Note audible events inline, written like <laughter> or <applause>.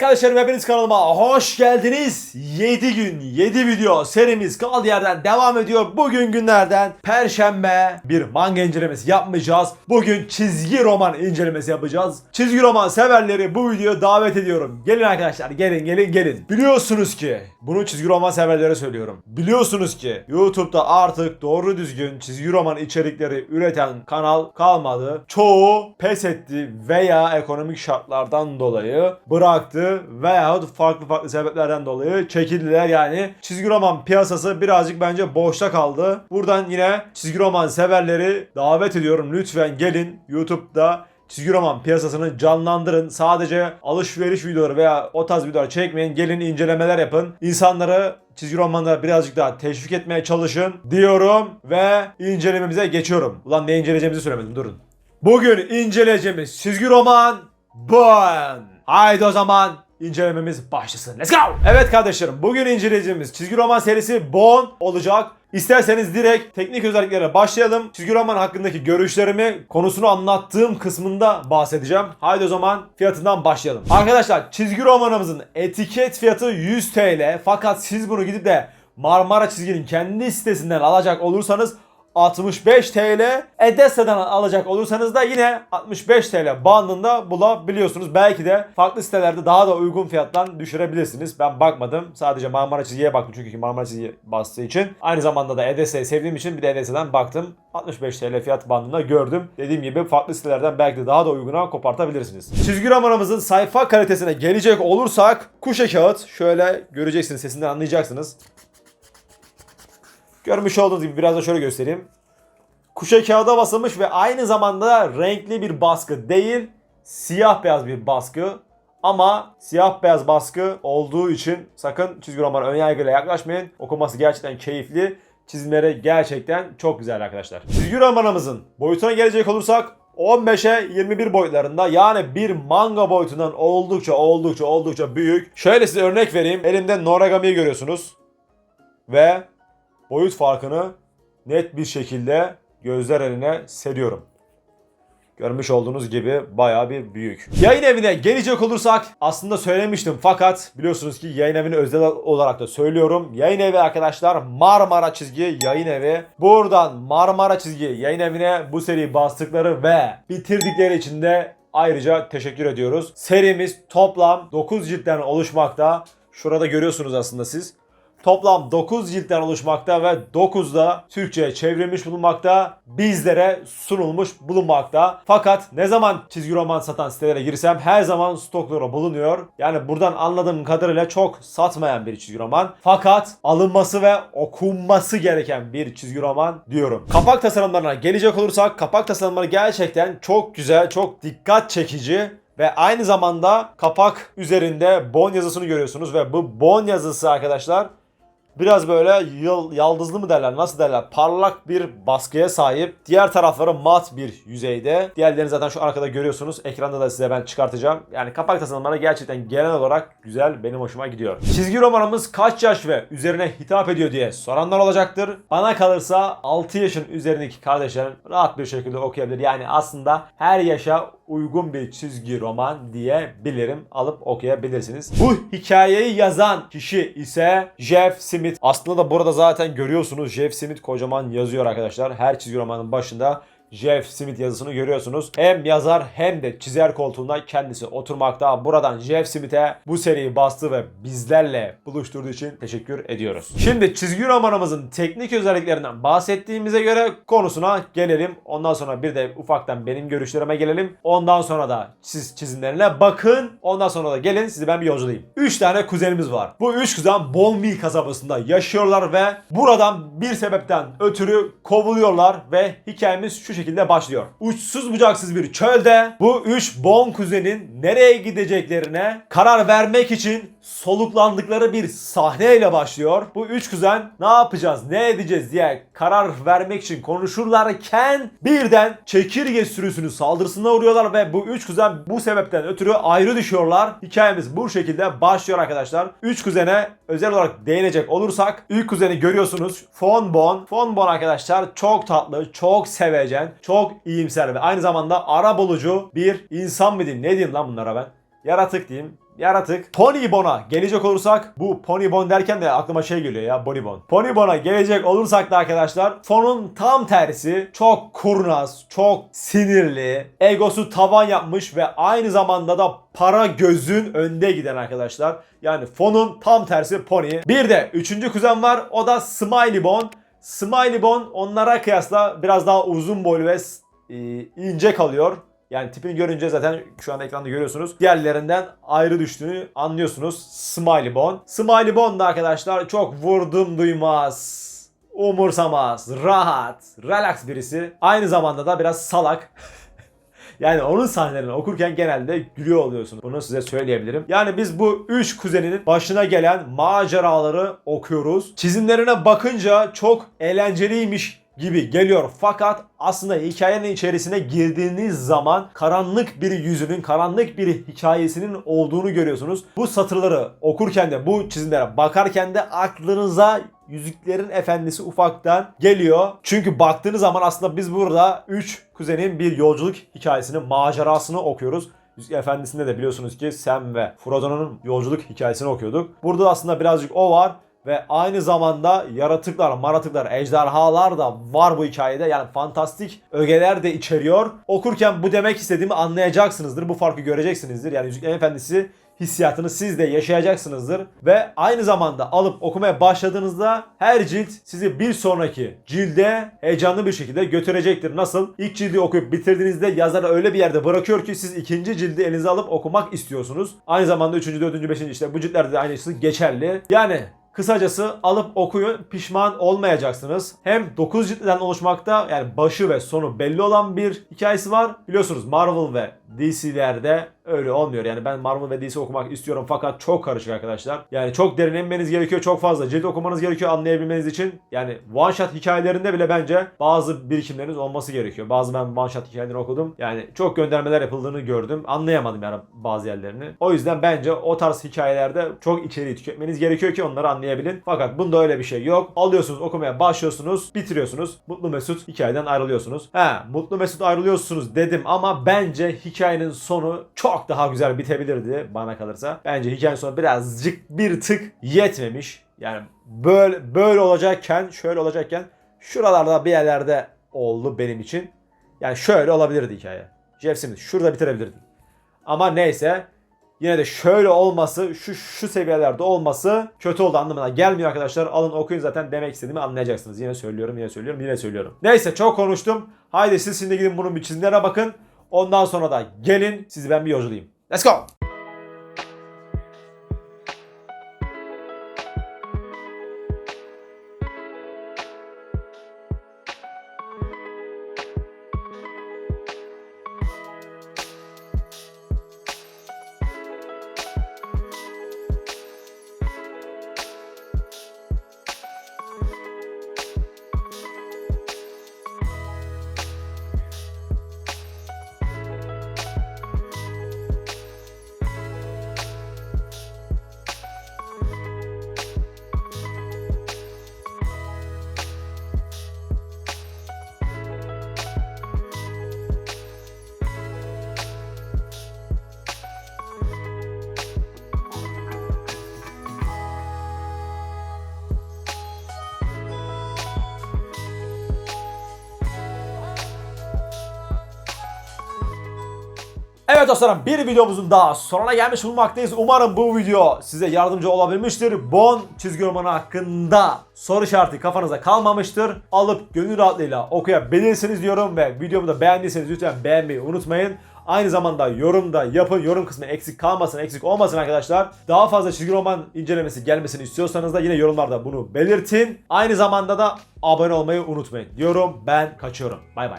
kardeşlerim hepiniz kanalıma hoş geldiniz. 7 gün 7 video serimiz kaldığı yerden devam ediyor. Bugün günlerden Perşembe bir manga incelemesi yapmayacağız. Bugün çizgi roman incelemesi yapacağız. Çizgi roman severleri bu videoya davet ediyorum. Gelin arkadaşlar gelin gelin gelin. Biliyorsunuz ki bunu çizgi roman severlere söylüyorum. Biliyorsunuz ki YouTube'da artık doğru düzgün çizgi roman içerikleri üreten kanal kalmadı. Çoğu pes etti veya ekonomik şartlardan dolayı bıraktı veyahut farklı farklı sebeplerden dolayı çekildiler yani. Çizgi roman piyasası birazcık bence boşta kaldı. Buradan yine çizgi roman severleri davet ediyorum. Lütfen gelin YouTube'da çizgi roman piyasasını canlandırın. Sadece alışveriş videoları veya o tarz videolar çekmeyin. Gelin incelemeler yapın. İnsanları çizgi romanlara birazcık daha teşvik etmeye çalışın diyorum ve incelememize geçiyorum. Ulan ne inceleyeceğimizi söylemedim durun. Bugün inceleyeceğimiz çizgi roman Bone. Haydi o zaman incelememiz başlasın. Let's go! Evet kardeşlerim bugün inceleyeceğimiz çizgi roman serisi Bone olacak. İsterseniz direkt teknik özelliklere başlayalım. Çizgi roman hakkındaki görüşlerimi konusunu anlattığım kısmında bahsedeceğim. Haydi o zaman fiyatından başlayalım. Arkadaşlar çizgi romanımızın etiket fiyatı 100 TL. Fakat siz bunu gidip de Marmara çizginin kendi sitesinden alacak olursanız 65 TL. Edessa'dan alacak olursanız da yine 65 TL bandında bulabiliyorsunuz. Belki de farklı sitelerde daha da uygun fiyattan düşürebilirsiniz. Ben bakmadım. Sadece Marmara çizgiye baktım çünkü Marmara çizgi bastığı için. Aynı zamanda da Edessa'yı sevdiğim için bir de Edessa'dan baktım. 65 TL fiyat bandında gördüm. Dediğim gibi farklı sitelerden belki de daha da uyguna kopartabilirsiniz. Çizgi romanımızın sayfa kalitesine gelecek olursak kuşe kağıt şöyle göreceksiniz sesinden anlayacaksınız. Görmüş olduğunuz gibi biraz da şöyle göstereyim. Kuşa kağıda basılmış ve aynı zamanda renkli bir baskı değil, siyah beyaz bir baskı. Ama siyah beyaz baskı olduğu için sakın çizgi roman ön yargıyla yaklaşmayın. Okuması gerçekten keyifli. Çizimleri gerçekten çok güzel arkadaşlar. Çizgi romanımızın boyutuna gelecek olursak 15'e 21 boyutlarında yani bir manga boyutundan oldukça oldukça oldukça büyük. Şöyle size örnek vereyim. Elimde Noragami'yi görüyorsunuz. Ve boyut farkını net bir şekilde gözler önüne seriyorum. Görmüş olduğunuz gibi bayağı bir büyük. Yayın evine gelecek olursak aslında söylemiştim fakat biliyorsunuz ki yayın evini özel olarak da söylüyorum. Yayın evi arkadaşlar Marmara çizgi yayın evi. Buradan Marmara çizgi yayın evine bu seriyi bastıkları ve bitirdikleri için de ayrıca teşekkür ediyoruz. Serimiz toplam 9 ciltten oluşmakta. Şurada görüyorsunuz aslında siz. Toplam 9 ciltten oluşmakta ve 9'da Türkçe'ye çevrilmiş bulunmakta. Bizlere sunulmuş bulunmakta. Fakat ne zaman çizgi roman satan sitelere girsem her zaman stokları bulunuyor. Yani buradan anladığım kadarıyla çok satmayan bir çizgi roman. Fakat alınması ve okunması gereken bir çizgi roman diyorum. Kapak tasarımlarına gelecek olursak kapak tasarımları gerçekten çok güzel, çok dikkat çekici. Ve aynı zamanda kapak üzerinde Bon yazısını görüyorsunuz ve bu Bon yazısı arkadaşlar biraz böyle yıl, yaldızlı mı derler nasıl derler parlak bir baskıya sahip. Diğer tarafları mat bir yüzeyde. Diğerlerini zaten şu arkada görüyorsunuz. Ekranda da size ben çıkartacağım. Yani kapak tasarımları gerçekten genel olarak güzel. Benim hoşuma gidiyor. Çizgi romanımız kaç yaş ve üzerine hitap ediyor diye soranlar olacaktır. Bana kalırsa 6 yaşın üzerindeki kardeşlerin rahat bir şekilde okuyabilir. Yani aslında her yaşa uygun bir çizgi roman diyebilirim. Alıp okuyabilirsiniz. Bu hikayeyi yazan kişi ise Jeff Smith. Aslında da burada zaten görüyorsunuz Jeff Smith kocaman yazıyor arkadaşlar. Her çizgi romanın başında Jeff Smith yazısını görüyorsunuz. Hem yazar hem de çizer koltuğunda kendisi oturmakta. Buradan Jeff Smith'e bu seriyi bastığı ve bizlerle buluşturduğu için teşekkür ediyoruz. Şimdi çizgi romanımızın teknik özelliklerinden bahsettiğimize göre konusuna gelelim. Ondan sonra bir de ufaktan benim görüşlerime gelelim. Ondan sonra da siz çizimlerine bakın. Ondan sonra da gelin sizi ben bir yolculayayım. 3 tane kuzenimiz var. Bu 3 kuzen Bonville kasabasında yaşıyorlar ve buradan bir sebepten ötürü kovuluyorlar ve hikayemiz şu şekilde başlıyor. Uçsuz bucaksız bir çölde bu üç bon kuzenin nereye gideceklerine karar vermek için soluklandıkları bir sahneyle başlıyor. Bu üç kuzen ne yapacağız, ne edeceğiz diye karar vermek için konuşurlarken birden çekirge sürüsünün saldırısına uğruyorlar ve bu üç kuzen bu sebepten ötürü ayrı düşüyorlar. Hikayemiz bu şekilde başlıyor arkadaşlar. Üç kuzene özel olarak değinecek olursak ilk kuzeni görüyorsunuz. Fon Bon. Fon Bon arkadaşlar çok tatlı, çok sevecen, çok iyimser ve aynı zamanda ara bulucu bir insan mı diyeyim ne diyeyim lan bunlara ben. Yaratık diyeyim. Yaratık. Ponybon'a gelecek olursak bu Ponybon derken de aklıma şey geliyor ya Bonibon. Ponybon'a gelecek olursak da arkadaşlar fonun tam tersi çok kurnaz, çok sinirli, egosu tavan yapmış ve aynı zamanda da para gözün önde giden arkadaşlar. Yani fonun tam tersi Pony. Bir de üçüncü kuzen var o da Smiley Smiley onlara kıyasla biraz daha uzun boylu ve e, ince kalıyor. Yani tipini görünce zaten şu anda ekranda görüyorsunuz. Diğerlerinden ayrı düştüğünü anlıyorsunuz. Smiley Bone. Smiley Bone da arkadaşlar çok vurdum duymaz. Umursamaz, rahat, relax birisi. Aynı zamanda da biraz salak. <laughs> Yani onun sahnelerini okurken genelde gülüyor oluyorsunuz. Bunu size söyleyebilirim. Yani biz bu üç kuzeninin başına gelen maceraları okuyoruz. Çizimlerine bakınca çok eğlenceliymiş gibi geliyor. Fakat aslında hikayenin içerisine girdiğiniz zaman karanlık bir yüzünün, karanlık bir hikayesinin olduğunu görüyorsunuz. Bu satırları okurken de bu çizimlere bakarken de aklınıza Yüzüklerin Efendisi ufaktan geliyor. Çünkü baktığınız zaman aslında biz burada 3 kuzenin bir yolculuk hikayesini, macerasını okuyoruz. Yüzük Efendisi'nde de biliyorsunuz ki Sam ve Frodo'nun yolculuk hikayesini okuyorduk. Burada aslında birazcık o var. Ve aynı zamanda yaratıklar, maratıklar, ejderhalar da var bu hikayede. Yani fantastik ögeler de içeriyor. Okurken bu demek istediğimi anlayacaksınızdır. Bu farkı göreceksinizdir. Yani Yüzüklerin Efendisi hissiyatını siz de yaşayacaksınızdır. Ve aynı zamanda alıp okumaya başladığınızda her cilt sizi bir sonraki cilde heyecanlı bir şekilde götürecektir. Nasıl? İlk cildi okuyup bitirdiğinizde yazar öyle bir yerde bırakıyor ki siz ikinci cildi elinize alıp okumak istiyorsunuz. Aynı zamanda üçüncü, dördüncü, beşinci işte bu ciltlerde de aynısı geçerli. Yani Kısacası alıp okuyun pişman olmayacaksınız. Hem 9 ciltten oluşmakta yani başı ve sonu belli olan bir hikayesi var. Biliyorsunuz Marvel ve DC'lerde öyle olmuyor. Yani ben Marvel ve DC okumak istiyorum fakat çok karışık arkadaşlar. Yani çok derin inmeniz gerekiyor. Çok fazla cilt okumanız gerekiyor anlayabilmeniz için. Yani one shot hikayelerinde bile bence bazı birikimleriniz olması gerekiyor. Bazı ben one shot hikayelerini okudum. Yani çok göndermeler yapıldığını gördüm. Anlayamadım yani bazı yerlerini. O yüzden bence o tarz hikayelerde çok içeriği tüketmeniz gerekiyor ki onları anlayabilin. Fakat bunda öyle bir şey yok. Alıyorsunuz okumaya başlıyorsunuz. Bitiriyorsunuz. Mutlu Mesut hikayeden ayrılıyorsunuz. He Mutlu Mesut ayrılıyorsunuz dedim ama bence hikayenin sonu çok daha güzel bitebilirdi bana kalırsa. Bence hikayenin sonu birazcık bir tık yetmemiş. Yani böyle böyle olacakken, şöyle olacakken şuralarda bir yerlerde oldu benim için. Yani şöyle olabilirdi hikaye. Jeff Simmons şurada bitirebilirdi. Ama neyse yine de şöyle olması, şu şu seviyelerde olması kötü oldu anlamına gelmiyor arkadaşlar. Alın okuyun zaten demek istediğimi anlayacaksınız. Yine söylüyorum, yine söylüyorum, yine söylüyorum. Neyse çok konuştum. Haydi siz şimdi gidin bunun bir çizimlere bakın. Ondan sonra da gelin sizi ben bir yolculayayım. Let's go! Evet dostlarım bir videomuzun daha sonuna gelmiş bulunmaktayız. Umarım bu video size yardımcı olabilmiştir. Bon çizgi romanı hakkında soru işareti kafanıza kalmamıştır. Alıp gönül rahatlığıyla okuyabilirsiniz diyorum ve videomu da beğendiyseniz lütfen beğenmeyi unutmayın. Aynı zamanda yorum da yapın. Yorum kısmı eksik kalmasın, eksik olmasın arkadaşlar. Daha fazla çizgi roman incelemesi gelmesini istiyorsanız da yine yorumlarda bunu belirtin. Aynı zamanda da abone olmayı unutmayın diyorum. Ben kaçıyorum. Bay bay.